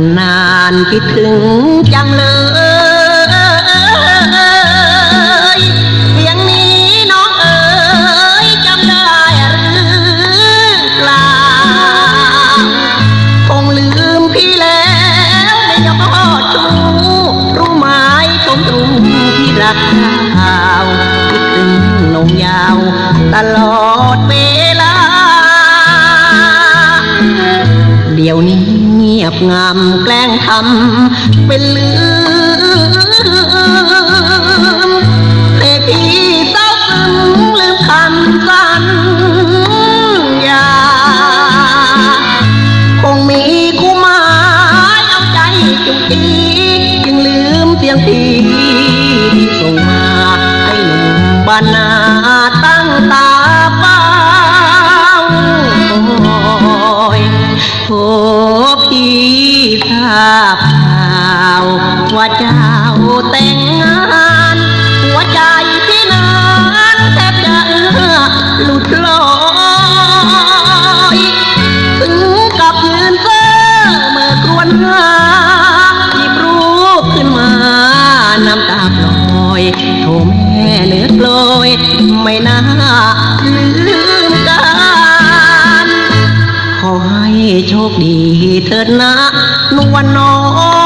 นนานคิดถึงจังเลยเสียงนี้น้องเอ๋ยจำได้หรือเปล่าคงลืมพี่แล้วไม่ยอดชูรู้ไหมผมตรงที่รักเก่าคิดถึงนงยาวตลอดเวลา เดี๋ยวนี้ ยบงำแกล้งทำเป็นลืมให้พี่เศร้าซึมลืมคำสัญญาคงมีคู่หมายเอาใจจุกจีจึงลืมเสียงพี่ที่ส่งมาให้หนุ่มบ้านนา ว่าเจ้าแต่งงาน หัวใจพี่นั้นแทบจะหลุดลอยถึงกับยืนเซ่อเมื่อครวญหาหยิบรูปขึ้นมา น้ำตาปล่อยโทแม่เนื้อปลอยไม่น่าลืมกันขอให้โชคดีเถิดนะนวลน้อง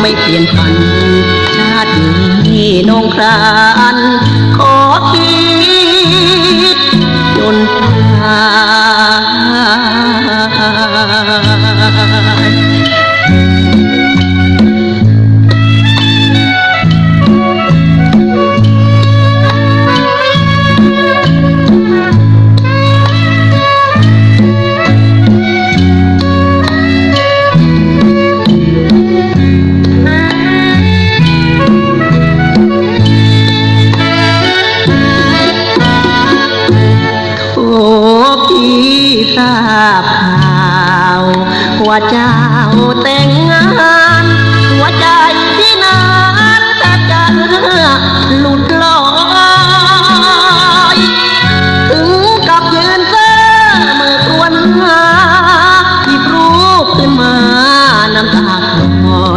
ไม่เปลี่ยนพัน ชาตินี้นองคราน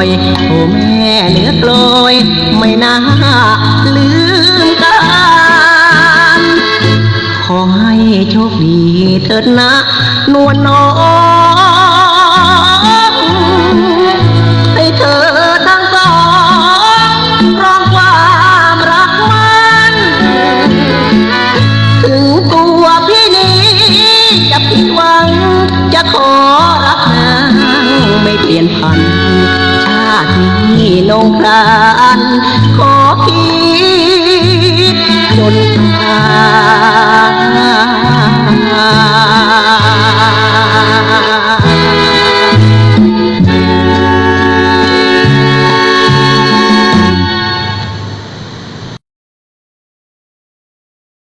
อยโอ้แม่เลือโปรยไม่น่าลืมกันขอให้โชคดีเถิดนะนวลน้องให้เธอทั้งสองรองความรักมันถึงตัวพี่นี้จะผิดหวังจะขอรักนางไม่เปลี่ยนพัน ที่นงครานขอพิดจนตา